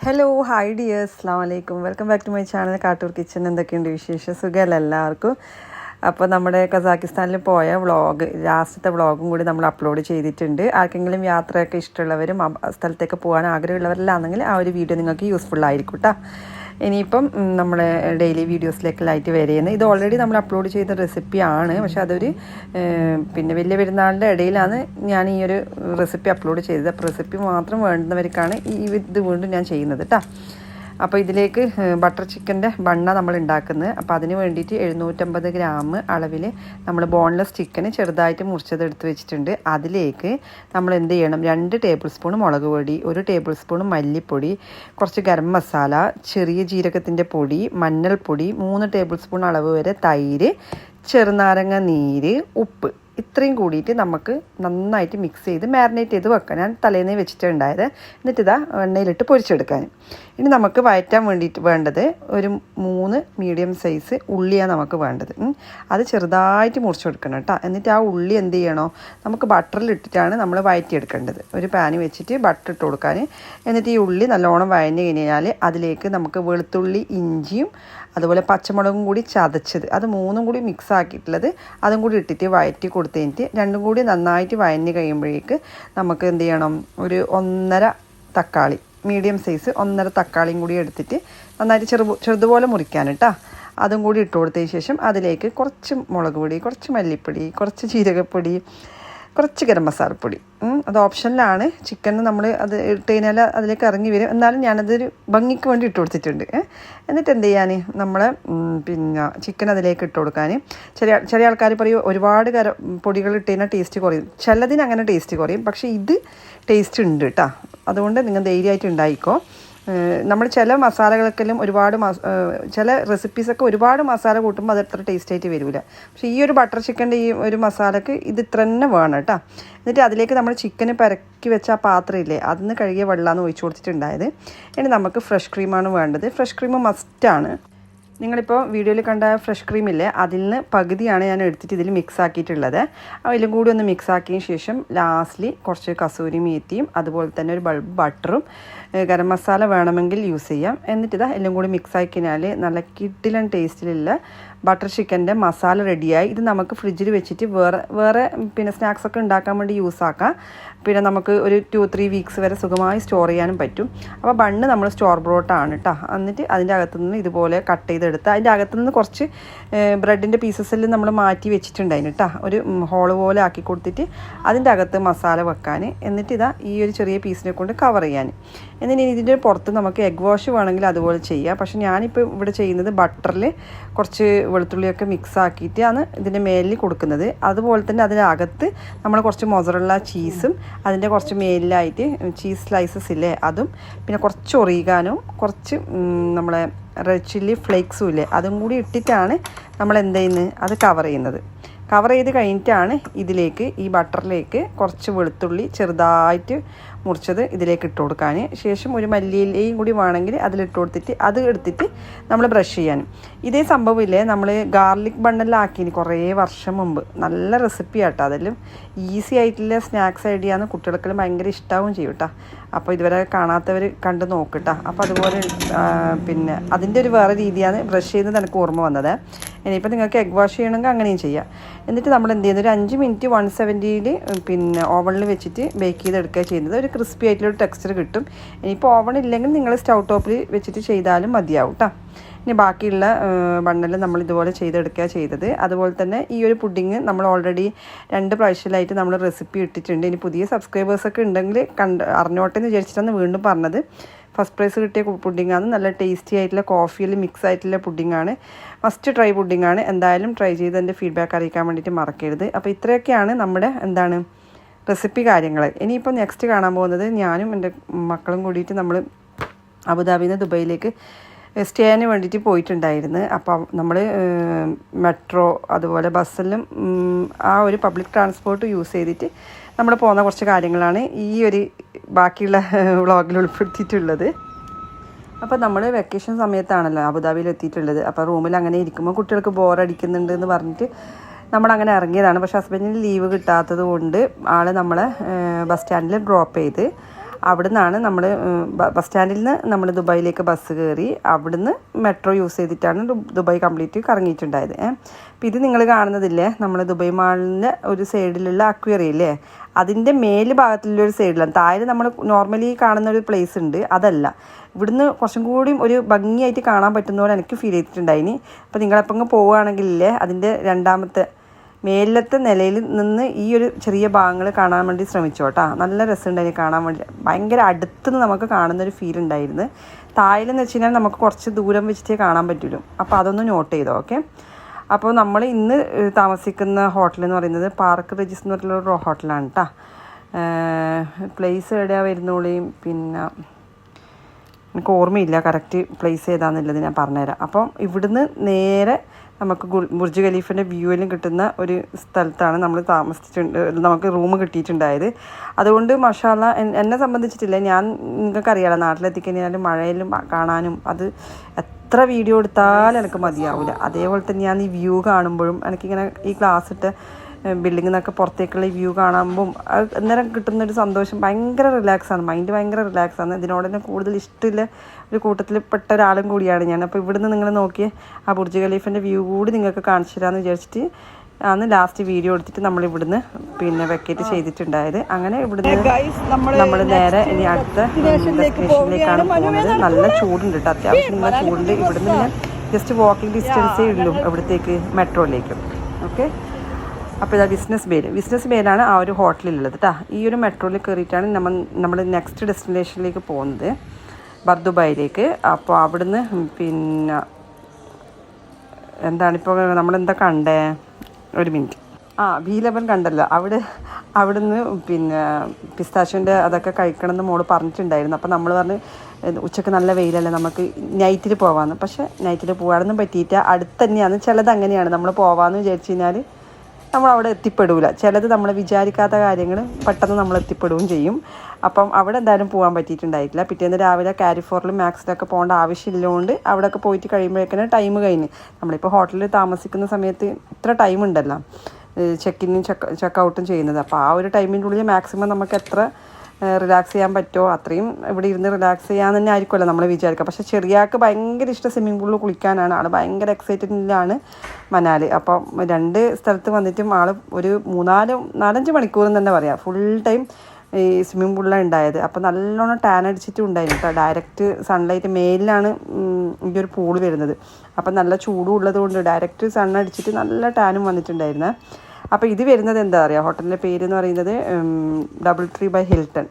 Hello hi dear അസ്സാം വലൈക്കും welcome back to my channel Kattoor kitchen എന്തൊക്കെയുണ്ട് വിശേഷം? സുഖമല്ല എല്ലാവർക്കും? അപ്പോൾ നമ്മുടെ കസാക്കിസ്ഥാനിൽ പോയ വ്ളോഗ് ലാസ്റ്റത്തെ വ്ളോഗും കൂടി നമ്മൾ അപ്ലോഡ് ചെയ്തിട്ടുണ്ട്. ആർക്കെങ്കിലും യാത്രയൊക്കെ ഇഷ്ടമുള്ളവരും സ്ഥലത്തേക്ക് പോകാൻ ആഗ്രഹമുള്ളവരിലാണെങ്കിൽ ആ ഒരു വീഡിയോ നിങ്ങൾക്ക് യൂസ്ഫുൾ ആയിരിക്കും കേട്ടോ ഇനിയിപ്പം നമ്മൾ ഡെയിലി വീഡിയോസിലേക്കെല്ലായിട്ട് വരെയുന്നത് ഇത് ഓൾറെഡി നമ്മൾ അപ്ലോഡ് ചെയ്ത റെസിപ്പിയാണ് പക്ഷെ അതൊരു പിന്നെ വലിയ പെരുന്നാളിന്റെ ഇടയിലാണ് ഞാൻ ഈ ഒരു റെസിപ്പി അപ്ലോഡ് ചെയ്തത്. അപ്പോൾ റെസിപ്പി മാത്രം വേണ്ടുന്നവർക്കാണ് ഈ ഇത് വീണ്ടും ഞാൻ ചെയ്യുന്നത് കേട്ടോ അപ്പോൾ ഇതിലേക്ക് ബട്ടർ ചിക്കന്റെ ബണ്ണ നമ്മൾ ഉണ്ടാക്കുന്നത്. അപ്പോൾ അതിന് വേണ്ടിയിട്ട് എഴുന്നൂറ്റമ്പത് ഗ്രാം അളവിൽ നമ്മൾ ബോൺലെസ് ചിക്കൻ ചെറുതായിട്ട് മുറിച്ചത് എടുത്ത് വെച്ചിട്ടുണ്ട്. അതിലേക്ക് നമ്മൾ എന്ത് ചെയ്യണം? രണ്ട് ടേബിൾ സ്പൂൺ മുളക് പൊടി ഒരു ടേബിൾ സ്പൂൺ മല്ലിപ്പൊടി കുറച്ച് ഗരം മസാല ചെറിയ ജീരകത്തിന്റെ പൊടി മഞ്ഞൾപ്പൊടി മൂന്ന് ടേബിൾ സ്പൂൺ അളവ് വരെ തൈര് ചെറുനാരങ്ങ നീര് ഉപ്പ്. ഇത്രയും കൂടിയിട്ട് നമുക്ക് നന്നായിട്ട് മിക്സ് ചെയ്ത് മാരിനേറ്റ് ചെയ്ത് വെക്കാം. ഞാൻ തലേന്ന് വെച്ചിട്ടുണ്ടായത് എന്നിട്ട് ഇതാ എണ്ണയിലിട്ട് പൊരിച്ചെടുക്കാൻ. ഇനി നമുക്ക് വയറ്റാൻ വേണ്ടിയിട്ട് വേണ്ടത് ഒരു മൂന്ന് മീഡിയം സൈസ് ഉള്ളിയാണ് നമുക്ക് വേണ്ടത്. അത് ചെറുതായിട്ട് മുറിച്ചെടുക്കണം കേട്ടോ. എന്നിട്ട് ആ ഉള്ളി എന്ത് ചെയ്യണോ നമുക്ക് ബട്ടറിൽ ഇട്ടിട്ടാണ് നമ്മൾ വയറ്റിയെടുക്കേണ്ടത് ഒരു പാൻ വെച്ചിട്ട് ബട്ടർ ഇട്ട് കൊടുക്കാൻ. എന്നിട്ട് ഈ ഉള്ളി നല്ലോണം വഴഞ്ഞു കഴിഞ്ഞാൽ അതിലേക്ക് നമുക്ക് വെളുത്തുള്ളി ഇഞ്ചിയും അതുപോലെ പച്ചമുളകും കൂടി ചതച്ചത്. അത് മൂന്നും കൂടി മിക്സ് ആക്കിയിട്ടുള്ളത് അതും കൂടി ഇട്ടിട്ട് വഴറ്റി കൊടുത്ത് രണ്ടും കൂടി നന്നായിട്ട് വഴഞ്ഞ് കഴിയുമ്പോഴേക്ക് നമുക്ക് എന്ത് ചെയ്യണം? ഒരു ഒന്നര തക്കാളി മീഡിയം സൈസ് ഒന്നര തക്കാളിയും കൂടി എടുത്തിട്ട് നന്നായിട്ട് ചെറു ചെറുതുപോലെ മുറിക്കാൻ കേട്ടോ അതും കൂടി ഇട്ട് കൊടുത്തതിന് ശേഷം അതിലേക്ക് കുറച്ച് മുളക് പൊടി കുറച്ച് മല്ലിപ്പൊടി കുറച്ച് ജീരകപ്പൊടി കുറച്ച് ഗരം മസാലപ്പൊടി അത് ഓപ്ഷനിലാണ്. ചിക്കൻ നമ്മൾ അത് ഇട്ട് കഴിഞ്ഞാൽ അതിലേക്ക് ഇറങ്ങി വരും. എന്നാലും ഞാനതൊരു ഭംഗിക്ക് വേണ്ടി ഇട്ട് കൊടുത്തിട്ടുണ്ട്. എന്നിട്ട് എന്ത് ചെയ്യാൻ നമ്മൾ പിന്നെ ചിക്കൻ അതിലേക്ക് ഇട്ട് കൊടുക്കാൻ ചെറിയ ചെറിയ ആൾക്കാർ പറയും ഒരുപാട് കര പൊടികൾ ഇട്ട് കഴിഞ്ഞാൽ ടേസ്റ്റ് കുറയും. ചിലതിന് അങ്ങനെ ടേസ്റ്റ് കുറയും. പക്ഷേ ഇത് ടേസ്റ്റ് ഉണ്ട് കേട്ടോ അതുകൊണ്ട് നിങ്ങൾ ധൈര്യമായിട്ട് ഉണ്ടായിക്കോ. നമ്മൾ ചില മസാലകൾക്കെല്ലാം ഒരുപാട് ചില റെസിപ്പീസൊക്കെ ഒരുപാട് മസാല കൂട്ടുമ്പോൾ അത് അത്ര ടേസ്റ്റ് ആയിട്ട് വരില്ല പക്ഷേ ഈ ഒരു ബട്ടർ ചിക്കന്റെ ഈ ഒരു മസാലക്ക് ഇത് ഇത്ര തന്നെ വേണം കേട്ടോ എന്നിട്ട് അതിലേക്ക് നമ്മൾ ചിക്കന് പരക്കി വെച്ച ആ പാത്രം ഇല്ലേ അതിന് കഴുകിയ വെള്ളമാണ് ഒഴിച്ചു കൊടുത്തിട്ടുണ്ടായത്. ഇനി നമുക്ക് ഫ്രഷ് ക്രീമാണ് വേണ്ടത്. ഫ്രഷ് ക്രീം മസ്റ്റാണ് നിങ്ങളിപ്പോൾ വീഡിയോയിൽ കണ്ട ഫ്രഷ് ക്രീം ഇല്ലേ അതിൽ നിന്ന് പകുതിയാണ് ഞാൻ എടുത്തിട്ട് ഇതിൽ മിക്സ് ആക്കിയിട്ടുള്ളത്. അതിലും കൂടി ഒന്ന് മിക്സ് ആക്കിയതിന് ശേഷം ലാസ്റ്റ്ലി കുറച്ച് കസൂരി മേത്തിയും അതുപോലെ തന്നെ ഒരു ബൾബ് ബട്ടറും ഗരം മസാല വേണമെങ്കിൽ യൂസ് ചെയ്യാം. എന്നിട്ട് ഇതാ എല്ലാം കൂടി മിക്സ് ആക്കി കഴിഞ്ഞാൽ നല്ല കിട്ടിലൻ ടേസ്റ്റിലുള്ള ബട്ടർ ചിക്കന്റെ മസാല റെഡിയായി ഇത് നമുക്ക് ഫ്രിഡ്ജിൽ വെച്ചിട്ട് വേറെ വേറെ പിന്നെ സ്നാക്സ് ഒക്കെ ഉണ്ടാക്കാൻ വേണ്ടി യൂസ് ആക്കാം. പിന്നെ നമുക്ക് ഒരു ടു ത്രീ വീക്സ് വരെ സുഖമായി സ്റ്റോർ ചെയ്യാനും പറ്റും. അപ്പോൾ ബണ്ണ് നമ്മൾ സ്റ്റോർ ബ്രോട്ടാണ് കേട്ടോ എന്നിട്ട് അതിന്റെ അകത്തുനിന്ന് ഇതുപോലെ കട്ട് ചെയ്തെടുത്ത് അതിന്റെ അകത്തുനിന്ന് കുറച്ച് ബ്രെഡിന്റെ പീസസിൽ നമ്മൾ മാറ്റി വെച്ചിട്ടുണ്ടായിരുന്നു കേട്ടോ ഒരു ഹോൾ പോലെ ആക്കി കൊടുത്തിട്ട് അതിന്റെ അകത്ത് മസാല വെക്കാൻ എന്നിട്ട് ഇതാ ഈ ഒരു ചെറിയ പീസിനെ കൊണ്ട് കവർ ചെയ്യാൻ എന്നിട്ട് ഇതിന്റെ പുറത്ത് നമുക്ക് എഗ് വാഷ് വേണമെങ്കിൽ അതുപോലെ ചെയ്യാം. പക്ഷേ ഞാനിപ്പോൾ ഇവിടെ ചെയ്യുന്നത് ബട്ടറിൽ കുറച്ച് വെളുത്തുള്ളിയൊക്കെ മിക്സ് ആക്കിയിട്ടാണ് ഇതിന്റെ മേലിൽ കൊടുക്കുന്നത്. അതുപോലെ തന്നെ അതിനകത്ത് നമ്മൾ കുറച്ച് മൊസറുള്ള ചീസും അതിന്റെ കുറച്ച് മേലിലായിട്ട് ചീസ് സ്ലൈസസ് ഇല്ലേ അതും പിന്നെ കുറച്ച് ഒറിയുകാനും കുറച്ച് നമ്മളെ റെഡ് ചില്ലി ഫ്ലേക്സും ഇല്ലേ അതും കൂടി ഇട്ടിട്ടാണ് നമ്മൾ എന്ത് ചെയ്യുന്നത്? അത് കവർ ചെയ്യുന്നത്. കവർ ചെയ്ത് കഴിഞ്ഞിട്ടാണ് ഇതിലേക്ക് ഈ ബട്ടറിലേക്ക് കുറച്ച് വെളുത്തുള്ളി ചെറുതായിട്ട് മുറിച്ചത് ഇതിലേക്ക് ഇട്ട് കൊടുക്കാൻ ശേഷം ഒരു മല്ലിയിലയും കൂടി വേണമെങ്കിൽ അതിലിട്ട് കൊടുത്തിട്ട് അത് എടുത്തിട്ട് നമ്മൾ ബ്രഷ് ചെയ്യാൻ ഇതേ സംഭവമില്ലേ? നമ്മൾ ഗാർലിക് ബണ്ണെല്ലാം കുറേ വർഷം മുമ്പ്. നല്ല റെസിപ്പി ആട്ടോ അതെല്ലാം. ഈസി ആയിട്ടുള്ള സ്നാക്സ് ഐഡിയ കുട്ടികൾക്കെല്ലാം ഭയങ്കര ഇഷ്ടമാവും ചെയ്യും കേട്ടോ അപ്പോൾ ഇതുവരെ കാണാത്തവർ കണ്ട് നോക്കട്ടോ. അപ്പോൾ അതുപോലെ പിന്നെ അതിന്റെ ഒരു വേറെ രീതിയാണ് ബ്രഷ് ചെയ്യുന്നത് എനിക്ക് ഓർമ്മ വന്നത്. ഇനിയിപ്പോൾ നിങ്ങൾക്ക് എഗ് വാഷ് ചെയ്യണമെങ്കിൽ അങ്ങനെയും ചെയ്യാം. എന്നിട്ട് നമ്മൾ എന്ത് ചെയ്യുന്നത്? ഒരു അഞ്ച് മിനിറ്റ് വൺ സെവന്റിയിൽ പിന്നെ ഓവണിൽ വെച്ചിട്ട് ബേക്ക് ചെയ്തെടുക്കുക ചെയ്യുന്നത്. ഒരു ക്രിസ്പി ആയിട്ടുള്ള ടെക്സ്ചർ കിട്ടും. ഇനിയിപ്പോൾ ഓവൺ ഇല്ലെങ്കിൽ നിങ്ങൾ സ്റ്റൗ ടോപ്പിൽ വെച്ചിട്ട് ചെയ്താലും മതിയാവും കേട്ടോ ഇനി ബാക്കിയുള്ള ബണ്ണെല്ലാം നമ്മൾ ഇതുപോലെ ചെയ്തെടുക്കുക ചെയ്തത്. അതുപോലെ തന്നെ ഈ ഒരു പുഡിങ് നമ്മൾ ഓൾറെഡി രണ്ട് പ്രാവശ്യമായിട്ട് നമ്മൾ റെസിപ്പി ഇട്ടിട്ടുണ്ട്. ഇനി പുതിയ സബ്സ്ക്രൈബേഴ്സൊക്കെ ഉണ്ടെങ്കിൽ കണ്ട് അറിഞ്ഞോട്ടെ എന്ന് വിചാരിച്ചിട്ടാണ് വീണ്ടും പറഞ്ഞത്. ഫസ്റ്റ് പ്രൈസ് കിട്ടിയ പുഡിങ്ങാണ് നല്ല ടേസ്റ്റി ആയിട്ടുള്ള കോഫിയിൽ മിക്സ് ആയിട്ടുള്ള പുഡിങ്ങാണ് മസ്റ്റ് ട്രൈ പുഡിങ്ങാണ് എന്തായാലും ട്രൈ ചെയ്ത് എന്റെ ഫീഡ്ബാക്ക് അറിയിക്കാൻ വേണ്ടിയിട്ട് മറക്കരുത്. അപ്പോൾ ഇത്രയൊക്കെയാണ് നമ്മുടെ എന്താണ് റെസിപ്പി കാര്യങ്ങൾ ഇനിയിപ്പോൾ നെക്സ്റ്റ് കാണാൻ പോകുന്നത് ഞാനും എന്റെ മക്കളും കൂടിയിട്ട് നമ്മൾ അബുദാബിയിൽ നിന്ന് ദുബൈയിലേക്ക് സ്റ്റേന് വേണ്ടിയിട്ട് പോയിട്ടുണ്ടായിരുന്നു. അപ്പോൾ നമ്മൾ മെട്രോ അതുപോലെ ബസ്സിലും ആ ഒരു പബ്ലിക് ട്രാൻസ്പോർട്ട് യൂസ് ചെയ്തിട്ട് നമ്മൾ പോകുന്ന കുറച്ച് കാര്യങ്ങളാണ് ഈ ഒരു ബാക്കിയുള്ള വ്ളോഗിൽ ഉൾപ്പെടുത്തിയിട്ടുള്ളത്. അപ്പോൾ നമ്മൾ വെക്കേഷൻ സമയത്താണല്ലോ അബുദാബിയിൽ എത്തിയിട്ടുള്ളത് അപ്പോൾ റൂമിൽ അങ്ങനെ ഇരിക്കുമ്പോൾ കുട്ടികൾക്ക് ബോറടിക്കുന്നുണ്ട് എന്ന് പറഞ്ഞിട്ട് നമ്മളങ്ങനെ ഇറങ്ങിയതാണ്. പക്ഷെ ഹസ്ബൻഡിന് ലീവ് കിട്ടാത്തത് കൊണ്ട് ആൾ നമ്മളെ ബസ് സ്റ്റാൻഡിൽ ഡ്രോപ്പ് ചെയ്ത് അവിടെ നിന്നാണ് നമ്മൾ ബസ് സ്റ്റാൻഡിൽ നിന്ന് നമ്മൾ ദുബായിലേക്ക് ബസ് കയറി അവിടുന്ന് മെട്രോ യൂസ് ചെയ്തിട്ടാണ് ദുബായ് കംപ്ലീറ്റ് കറങ്ങിയിട്ടുണ്ടായത് അപ്പോൾ ഇത് നിങ്ങൾ കാണുന്നതില്ലേ? നമ്മൾ ദുബായ് മാളിന്റെ ഒരു സൈഡിലുള്ള അക്വേറി അല്ലേ അതിന്റെ മേൽ ഭാഗത്തുള്ള ഒരു സൈഡിലാണ് താഴെ നമ്മൾ നോർമലി കാണുന്ന ഒരു പ്ലേസ് ഉണ്ട്. അതല്ല. ഇവിടുന്ന് കുറച്ചും കൂടിയും ഒരു ഭംഗിയായിട്ട് കാണാൻ പറ്റുന്ന പോലെ എനിക്ക് ഫീൽ ചെയ്തിട്ടുണ്ടായിനി. അപ്പോൾ നിങ്ങളപ്പം പോവുകയാണെങ്കിലേ അതിന്റെ രണ്ടാമത്തെ മേലത്തെ നിലയിൽ നിന്ന് ഈ ഒരു ചെറിയ ഭാഗങ്ങൾ കാണാൻ വേണ്ടി ശ്രമിച്ചോട്ടാ നല്ല രസമുണ്ടായിരുന്നു കാണാൻ വേണ്ടി. ഭയങ്കര അടുത്തുനിന്ന് നമുക്ക് കാണുന്ന ഒരു ഫീൽ ഉണ്ടായിരുന്നു. തായിലെന്ന് വെച്ച് കഴിഞ്ഞാൽ നമുക്ക് കുറച്ച് ദൂരം വെച്ചിട്ടേ കാണാൻ പറ്റുള്ളൂ. അപ്പോൾ അതൊന്ന് നോട്ട് ചെയ്തോ ഓക്കെ അപ്പോൾ നമ്മൾ ഇന്ന് താമസിക്കുന്ന ഹോട്ടൽ എന്ന് പറയുന്നത് പാർക്ക് റെജിസ് എന്ന് പറഞ്ഞിട്ടുള്ള ഒരു ഹോട്ടലാണ് കേട്ടോ പ്ലേസ് എവിടെയാണ് വരുന്നോളിയും പിന്നെ എനിക്ക് ഓർമ്മയില്ല. കറക്റ്റ് പ്ലേസ് ഏതാണെന്നുള്ളത് ഞാൻ പറഞ്ഞുതരാം. അപ്പം ഇവിടുന്ന് നേരെ നമുക്ക് ബുർജ് ഖലീഫിന്റെ വ്യൂവിലും കിട്ടുന്ന ഒരു സ്ഥലത്താണ് നമ്മൾ താമസിച്ചിട്ടുണ്ട് നമുക്ക് റൂം കിട്ടിയിട്ടുണ്ടായത്. അതുകൊണ്ട് മഷാല എന്നെ സംബന്ധിച്ചിട്ടില്ല. ഞാൻ നിങ്ങൾക്ക് അറിയാലോ നാട്ടിലെത്തിക്കഴിഞ്ഞാൽ മഴയിലും കാണാനും അത് എത്ര വീഡിയോ എടുത്താലും എനിക്ക് മതിയാവില്ല അതേപോലെ തന്നെ ഞാൻ ഈ വ്യൂ കാണുമ്പോഴും എനിക്കിങ്ങനെ ഈ ക്ലാസ് ഇട്ട് ബിൽഡിങ്ങിൽ നിന്നൊക്കെ പുറത്തേക്കുള്ള വ്യൂ കാണുമ്പം അന്നേരം കിട്ടുന്നൊരു സന്തോഷം. ഭയങ്കര റിലാക്സ് ആണ്. മൈൻഡ് ഭയങ്കര റിലാക്സ് ആണ്. ഇതിനോട് തന്നെ കൂടുതൽ ഇഷ്ടമുള്ള ഒരു കൂട്ടത്തിൽ പെട്ട ഒരാളും കൂടിയാണ് ഞാൻ. അപ്പോൾ ഇവിടുന്ന് നിങ്ങൾ നോക്കിയ ആ ബുർജ് ഖലീഫിന്റെ വ്യൂ കൂടി നിങ്ങൾക്ക് കാണിച്ചു തരാമെന്ന് വിചാരിച്ചിട്ട് ആണ് ലാസ്റ്റ് വീഡിയോ എടുത്തിട്ട് നമ്മൾ ഇവിടുന്ന് പിന്നെ വെക്കേറ്റ് ചെയ്തിട്ടുണ്ടായത്. അങ്ങനെ ഇവിടുന്ന് നമ്മൾ നേരെ ഇനി അടുത്ത ഡെസ്റ്റിനേഷനിലേക്കാണ് പോകുന്നത്. നല്ല ചൂടുണ്ട് കേട്ടോ അത്യാവശ്യം നല്ല ചൂടുണ്ട്. ഇവിടുന്ന് ഞാൻ ജസ്റ്റ് വാക്കിംഗ് ഡിസ്റ്റൻസേ ഉള്ളൂ ഇവിടത്തേക്ക് മെട്രോയിലേക്കും ഓക്കെ അപ്പോൾ ഇതാ ബിസിനസ് ബേയിൽ ബിസിനസ് ബേയിലാണ് ആ ഒരു ഹോട്ടലിലുള്ളത് കേട്ടോ ഈ ഒരു മെട്രോയിൽ കയറിയിട്ടാണ് നമ്മൾ നമ്മൾ നെക്സ്റ്റ് ഡെസ്റ്റിനേഷനിലേക്ക് പോകുന്നത്. ബർദുബായിലേക്ക്. അപ്പോൾ അവിടുന്ന് പിന്നെ എന്താണിപ്പോൾ നമ്മളെന്താ കണ്ടേ? ഒരു മിനിറ്റ് ആ ബി ലെവൻ കണ്ടല്ലോ. അവിടെ അവിടുന്ന് പിന്നെ പിസ്താഷ്യന്റെ അതൊക്കെ കഴിക്കണം എന്ന് മോൾ പറഞ്ഞിട്ടുണ്ടായിരുന്നു. അപ്പോൾ നമ്മൾ പറഞ്ഞ് ഉച്ചയ്ക്ക് നല്ല വെയിലല്ലേ നമുക്ക് നൈറ്റിൽ പോവാമെന്ന് പക്ഷേ നൈറ്റിൽ പോകാനൊന്നും പറ്റിയിട്ട് അടുത്ത് തന്നെയാണ് ചിലത് അങ്ങനെയാണ് നമ്മൾ പോവാമെന്ന് വിചാരിച്ചു കഴിഞ്ഞാൽ നമ്മൾ അവിടെ എത്തിപ്പെടില്ല ചിലത് നമ്മൾ വിചാരിക്കാത്ത കാര്യങ്ങൾ പെട്ടെന്ന് നമ്മൾ എത്തിപ്പെടുകയും ചെയ്യും. അപ്പം അവിടെ എന്തായാലും പോകാൻ പറ്റിയിട്ടുണ്ടായിട്ടില്ല. പിറ്റേന്ന് രാവിലെ കാരിഫോറിലും മാക്സിലൊക്കെ പോകേണ്ട ആവശ്യമില്ലതുകൊണ്ട് അവിടെയൊക്കെ പോയിട്ട് കഴിയുമ്പോഴേക്കിന് ടൈം കഴിഞ്ഞ്. നമ്മളിപ്പോൾ ഹോട്ടലിൽ താമസിക്കുന്ന സമയത്ത് ഇത്ര ടൈം ഉണ്ടല്ലോ. ചെക്കിനും ചെക്ക് ചെക്ക് ഔട്ടും ചെയ്യുന്നത്. അപ്പോൾ ആ ഒരു ടൈമിന്റെ ഉള്ളിൽ മാക്സിമം നമുക്ക് എത്ര റിലാക്സ് ചെയ്യാൻ പറ്റുമോ? അത്രയും ഇവിടെ ഇരുന്ന് റിലാക്സ് ചെയ്യാൻ തന്നെ ആയിരിക്കുമല്ലോ നമ്മൾ വിചാരിക്കുക. പക്ഷേ ചെറിയാൾക്ക് ഭയങ്കര ഇഷ്ടം സ്വിമ്മിംഗ് പൂളിൽ കുളിക്കാനാണ്. ആൾ ഭയങ്കര എക്സൈറ്റഡിലാണ് മനാലി. അപ്പോൾ രണ്ട് സ്ഥലത്ത് വന്നിട്ടും ആൾ ഒരു മൂന്നാൽ നാലഞ്ച് മണിക്കൂർ തന്നെ പറയാം. ഫുൾ ടൈം ഈ സ്വിമ്മിംഗ് പൂളിലാണ് ഉണ്ടായത്. അപ്പോൾ നല്ലോണം ടാൻ അടിച്ചിട്ടും ഉണ്ടായിരുന്നു കേട്ടോ ഡയറക്റ്റ് സൺലൈറ്റ് മേലിലാണ് ഈ ഒരു പൂൾ വരുന്നത്. അപ്പം നല്ല ചൂടും ഉള്ളത് കൊണ്ട് ഡയറക്റ്റ് സൺ അടിച്ചിട്ട് നല്ല ടാനും വന്നിട്ടുണ്ടായിരുന്നു. അപ്പോൾ ഇത് വരുന്നത് എന്താ പറയുക ഹോട്ടലിന്റെ പേര് എന്ന് പറയുന്നത് ഡബിൾ ട്രീ ബൈ ഹിൽട്ടൺ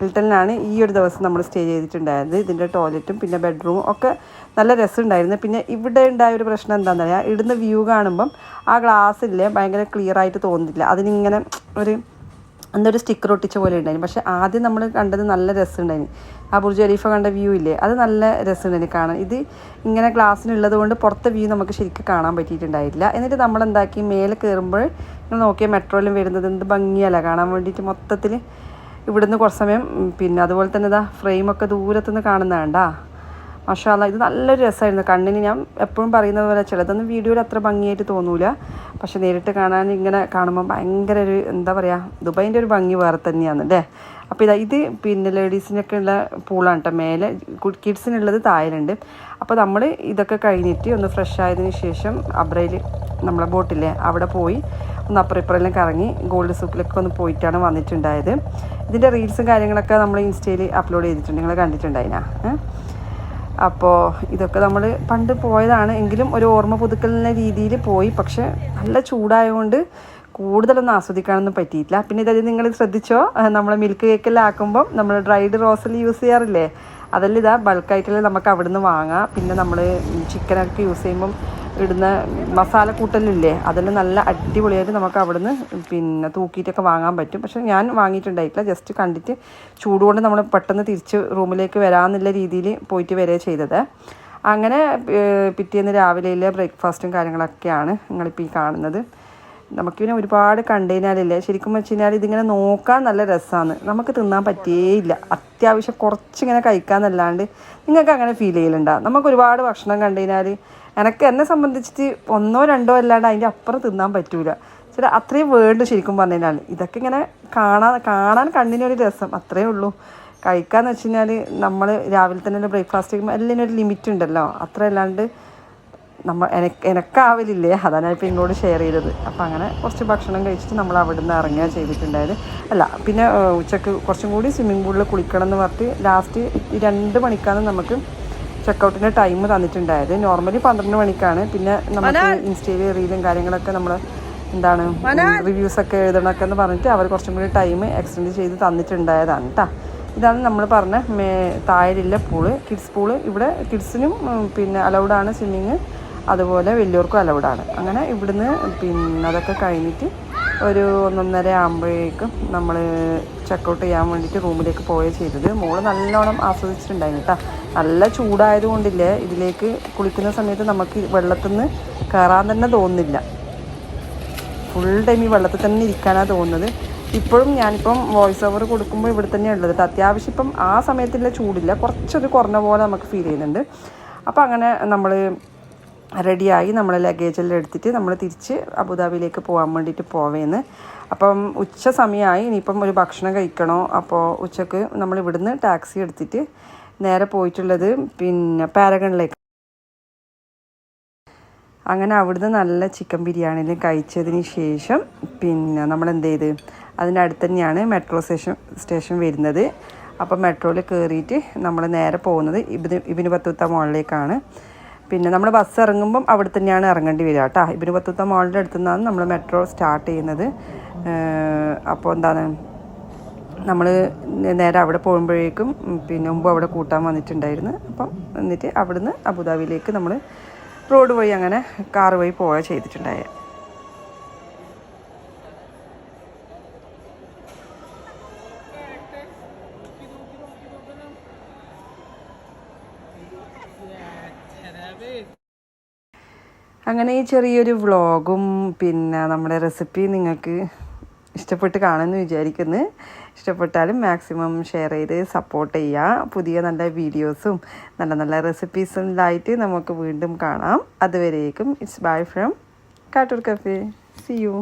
ഹിൽട്ടണിലാണ് ഈ ഒരു ദിവസം നമ്മൾ സ്റ്റേ ചെയ്തിട്ടുണ്ടായത് ഇതിന്റെ ടോയ്ലറ്റും പിന്നെ ബെഡ്റൂമും ഒക്കെ നല്ല രസമുണ്ടായിരുന്നു. പിന്നെ ഇവിടെ ഉണ്ടായ ഒരു പ്രശ്നം എന്താണെന്ന് പറയുക ഇടുന്ന വ്യൂ കാണുമ്പം ആ ഗ്ലാസ്സില്ലേ ഭയങ്കര ക്ലിയർ ആയിട്ട് തോന്നുന്നില്ല അതിനിങ്ങനെ ഒരു എന്തൊരു സ്റ്റിക്കർ ഒട്ടിച്ച പോലെ ഉണ്ടായിരുന്നു. പക്ഷേ ആദ്യം നമ്മൾ കണ്ടത് നല്ല രസമുണ്ടായിരുന്നു. ആ ബുർജ് ഖലീഫ കണ്ട വ്യൂ ഇല്ലേ അത് നല്ല രസമുണ്ടായിരുന്നു കാണാൻ. ഇത് ഇങ്ങനെ ഗ്ലാസ്സിനുള്ളത് കൊണ്ട് പുറത്തെ വ്യൂ നമുക്ക് ശരിക്കും കാണാൻ പറ്റിയിട്ടുണ്ടായില്ല എന്നിട്ട് നമ്മൾ എന്താക്കി? മേലെ കയറുമ്പോൾ നിങ്ങൾ നോക്കിയാൽ മെട്രോയിലും വരുന്നത് എന്ത് ഭംഗിയല്ല കാണാൻ വേണ്ടിയിട്ട് മൊത്തത്തിൽ ഇവിടുന്ന് കുറച്ച് സമയം പിന്നെ അതുപോലെ തന്നെ ഇതാ ഫ്രെയിമൊക്കെ ദൂരത്തുനിന്ന് കാണുന്ന കണ്ടാ. മഷാല ഇത് നല്ലൊരു രസമായിരുന്നു കണ്ണിന് ഞാൻ എപ്പോഴും പറയുന്നത് പോലെ ചിലതൊന്നും വീഡിയോയിൽ അത്ര ഭംഗിയായിട്ട് തോന്നൂല. പക്ഷെ നേരിട്ട് കാണാൻ ഇങ്ങനെ കാണുമ്പോൾ ഭയങ്കര ഒരു എന്താ പറയുക ദുബൈന്റെ ഒരു ഭംഗി വേറെ തന്നെയാണ് അല്ലേ അപ്പോൾ ഇതാ ഇത് പിന്നെ ലേഡീസിനൊക്കെ ഉള്ള പൂളാണ് കേട്ടോ മേലെ. കിഡ്സിനുള്ളത് താഴെയുണ്ട് അപ്പോൾ നമ്മൾ ഇതൊക്കെ കഴിഞ്ഞിട്ട് ഒന്ന് ഫ്രഷ് ആയതിന് ശേഷം അബ്രയിൽ നമ്മളെ ബോട്ടില്ലേ അവിടെ പോയി ഒന്ന് അപ്പുറം ഇപ്പുറമെല്ലാം കറങ്ങി ഗോൾഡ് സൂക്കിലൊക്കെ ഒന്ന് പോയിട്ടാണ് വന്നിട്ടുണ്ടായത്. ഇതിന്റെ റീൽസും കാര്യങ്ങളൊക്കെ നമ്മൾ ഇൻസ്റ്റയിൽ അപ്ലോഡ് ചെയ്തിട്ടുണ്ട്. നിങ്ങൾ കണ്ടിട്ടുണ്ടായിനാ? അപ്പോൾ ഇതൊക്കെ നമ്മൾ പണ്ട് പോയതാണ്. എങ്കിലും ഒരു ഓർമ്മ പുതുക്കലിന്റെ രീതിയിൽ പോയി. പക്ഷെ നല്ല ചൂടായതുകൊണ്ട് കൂടുതലൊന്നും ആസ്വദിക്കാനൊന്നും പറ്റിയിട്ടില്ല. പിന്നെ ഇതായത് നിങ്ങൾ ശ്രദ്ധിച്ചോ? നമ്മൾ മിൽക്ക് കേക്കെല്ലാം നമ്മൾ ഡ്രൈഡ് റോസൽ യൂസ് ചെയ്യാറില്ലേ? അതെല്ലാം ഇതാ ബൾക്കായിട്ടുള്ള നമുക്ക് അവിടുന്ന് വാങ്ങാം. പിന്നെ നമ്മൾ ചിക്കനൊക്കെ യൂസ് ചെയ്യുമ്പം ഇടുന്ന മസാല കൂട്ടലില്ലേ അതെല്ലാം നല്ല അടിപൊളിയായിട്ട് നമുക്ക് അവിടുന്ന് പിന്നെ തൂക്കിയിട്ടൊക്കെ വാങ്ങാൻ പറ്റും. പക്ഷെ ഞാൻ വാങ്ങിയിട്ടുണ്ടായിട്ടില്ല. ജസ്റ്റ് കണ്ടിട്ട് ചൂടുകൊണ്ട് നമ്മൾ പെട്ടെന്ന് തിരിച്ച് റൂമിലേക്ക് വരാമെന്നുള്ള രീതിയിൽ പോയിട്ട് വരെ ചെയ്തത്. അങ്ങനെ പിറ്റേന്ന് രാവിലെയിലെ ബ്രേക്ക്ഫാസ്റ്റും കാര്യങ്ങളൊക്കെയാണ് നിങ്ങളിപ്പോൾ ഈ കാണുന്നത്. നമുക്ക് പിന്നെ ഒരുപാട് കണ്ടുകഴിഞ്ഞാലില്ലേ ശരിക്കും വെച്ച് കഴിഞ്ഞാൽ ഇതിങ്ങനെ നോക്കാൻ നല്ല രസമാണ് നമുക്ക് തിന്നാൻ പറ്റിയേയില്ല അത്യാവശ്യം കുറച്ചിങ്ങനെ കഴിക്കാന്നല്ലാണ്ട് നിങ്ങൾക്ക് അങ്ങനെ ഫീൽ ചെയ്യലുണ്ടോ? നമുക്ക് ഒരുപാട് ഭക്ഷണം കണ്ടുകഴിഞ്ഞാൽ എനിക്ക് എന്നെ സംബന്ധിച്ചിട്ട് ഒന്നോ രണ്ടോ അല്ലാണ്ട് അതിന്റെ അപ്പുറം തിന്നാൻ പറ്റൂല. ചില അത്രയും വേണ്ട ശരിക്കും പറഞ്ഞു കഴിഞ്ഞാൽ ഇതൊക്കെ ഇങ്ങനെ കാണാൻ കാണാൻ കണ്ണിനൊരു രസം. അത്രയേ ഉള്ളൂ. കഴിക്കാന്ന് വെച്ച് കഴിഞ്ഞാൽ നമ്മൾ രാവിലെ തന്നെ ബ്രേക്ക്ഫാസ്റ്റ് കഴിക്കുമ്പോൾ എല്ലാത്തിനും ഒരു ലിമിറ്റ് ഉണ്ടല്ലോ. അത്ര അല്ലാണ്ട് നമ്മ എനക്ക് എനക്കാവലില്ലേ? അതാണ് ഇപ്പോൾ ഇങ്ങോട്ട് ഷെയർ ചെയ്തത്. അപ്പം അങ്ങനെ കുറച്ച് ഭക്ഷണം കഴിച്ചിട്ട് നമ്മൾ അവിടെ നിന്ന് ഇറങ്ങുക ചെയ്തിട്ടുണ്ടായത്. അല്ല പിന്നെ ഉച്ചയ്ക്ക് കുറച്ചും കൂടി സ്വിമ്മിംഗ് പൂളിൽ കുളിക്കണം എന്ന് പറഞ്ഞിട്ട് ലാസ്റ്റ് രണ്ട് മണിക്കാണ് നമുക്ക് ചെക്കൗട്ടിന്റെ ടൈം തന്നിട്ടുണ്ടായത്. നോർമലി പന്ത്രണ്ട് മണിക്കാണ്. പിന്നെ നമുക്ക് ഇൻസ്റ്റയിൽ റീലും കാര്യങ്ങളൊക്കെ നമ്മൾ എന്താണ് റിവ്യൂസ് ഒക്കെ എഴുതണമൊക്കെ എന്ന് പറഞ്ഞിട്ട് അവർ കുറച്ചും കൂടി ടൈം എക്സ്റ്റെൻഡ് ചെയ്ത് തന്നിട്ടുണ്ടായതാണ് കേട്ടോ ഇതാണ് നമ്മൾ പറഞ്ഞ മേ താഴെയുള്ള പൂൾ കിഡ്സ് പൂൾ ഇവിടെ കിഡ്സിനും പിന്നെ അലൗഡാണ് സ്വിമ്മിങ് അതുപോലെ വലിയവർക്കും അലൗഡാണ് അങ്ങനെ ഇവിടുന്ന് പിന്നെ അതൊക്കെ കഴിഞ്ഞിട്ട് ഒരു ഒന്നൊന്നര ആകുമ്പോഴേക്കും നമ്മൾ ചെക്കൗട്ട് ചെയ്യാൻ വേണ്ടിയിട്ട് റൂമിലേക്ക് പോയേ ചെയ്തത്. മോൾ നല്ലോണം ആസ്വദിച്ചിട്ടുണ്ടായിരുന്നു കേട്ടോ. നല്ല ചൂടായതുകൊണ്ടില്ലേ ഇതിലേക്ക് കുളിക്കുന്ന സമയത്ത് നമുക്ക് വെള്ളത്തിൽ നിന്ന് കയറാൻ തന്നെ തോന്നുന്നില്ല. ഫുൾ ടൈം ഈ വെള്ളത്തിൽ തന്നെ ഇരിക്കാനാണ് തോന്നുന്നത്. ഇപ്പോഴും ഞാനിപ്പം വോയിസ് ഓവർ കൊടുക്കുമ്പോൾ ഇവിടെ തന്നെയാണ് ഉള്ളത് അത്യാവശ്യം ഇപ്പം ആ സമയത്തുള്ള ചൂടില്ല. കുറച്ചൊരു കുറഞ്ഞ പോലെ നമുക്ക് ഫീൽ ചെയ്യുന്നുണ്ട്. അപ്പോൾ അങ്ങനെ നമ്മൾ റെഡിയായി നമ്മൾ ലഗേജെല്ലാം എടുത്തിട്ട് നമ്മൾ തിരിച്ച് അബുദാബിയിലേക്ക് പോകാൻ വേണ്ടിയിട്ട് പോവേന്ന്. അപ്പം ഉച്ച സമയമായി ഇനിയിപ്പം ഒരു ഭക്ഷണം കഴിക്കണോ? അപ്പോൾ ഉച്ചയ്ക്ക് നമ്മൾ ഇവിടുന്ന് ടാക്സി എടുത്തിട്ട് നേരെ പോയിട്ടുള്ളത് പിന്നെ പാരഗണിലേക്ക്. അങ്ങനെ അവിടുന്ന് നല്ല ചിക്കൻ ബിരിയാണിയിൽ കഴിച്ചതിന് ശേഷം പിന്നെ നമ്മൾ എന്ത് ചെയ്ത് അതിന്റെ അടുത്ത് തന്നെയാണ് മെട്രോ സ്റ്റേഷൻ സ്റ്റേഷൻ വരുന്നത്. അപ്പം മെട്രോയിൽ കയറിയിട്ട് നമ്മൾ നേരെ പോകുന്നത് ഇബിന് ഇബിന് പത്തുത്ത മോളിലേക്കാണ് പിന്നെ നമ്മൾ ബസ് ഇറങ്ങുമ്പം അവിടെ തന്നെയാണ് ഇറങ്ങേണ്ടി വരിക കേട്ടോ. ഇബിന് പത്തുത്ത മോളിന്റെ അടുത്തു നിന്നാണ് നമ്മൾ മെട്രോ സ്റ്റാർട്ട് ചെയ്യുന്നത്. അപ്പോൾ എന്താണ്? നമ്മൾ നേരെ അവിടെ പോകുമ്പോഴേക്കും പിന്നെ മുമ്പ് അവിടെ കൂട്ടാൻ വന്നിട്ടുണ്ടായിരുന്നു. അപ്പം എന്നിട്ട് അവിടുന്ന് അബുദാബിയിലേക്ക് നമ്മൾ റോഡ് വഴി അങ്ങനെ കാർ വഴി പോവുക ചെയ്തിട്ടുണ്ടായ. അങ്ങനെ ഈ ചെറിയൊരു വ്ളോഗും പിന്നെ നമ്മുടെ റെസിപ്പി നിങ്ങൾക്ക് ഇഷ്ടപ്പെട്ട് കാണുമെന്ന് വിചാരിക്കുന്നു. ഇഷ്ടപ്പെട്ടാലും മാക്സിമം ഷെയർ ചെയ്ത് സപ്പോർട്ട് ചെയ്യുക. പുതിയ നല്ല വീഡിയോസും നല്ല നല്ല റെസിപ്പീസും നമുക്ക് വീണ്ടും കാണാം. അതുവരേക്കും it's bye from Kattoor cafe see you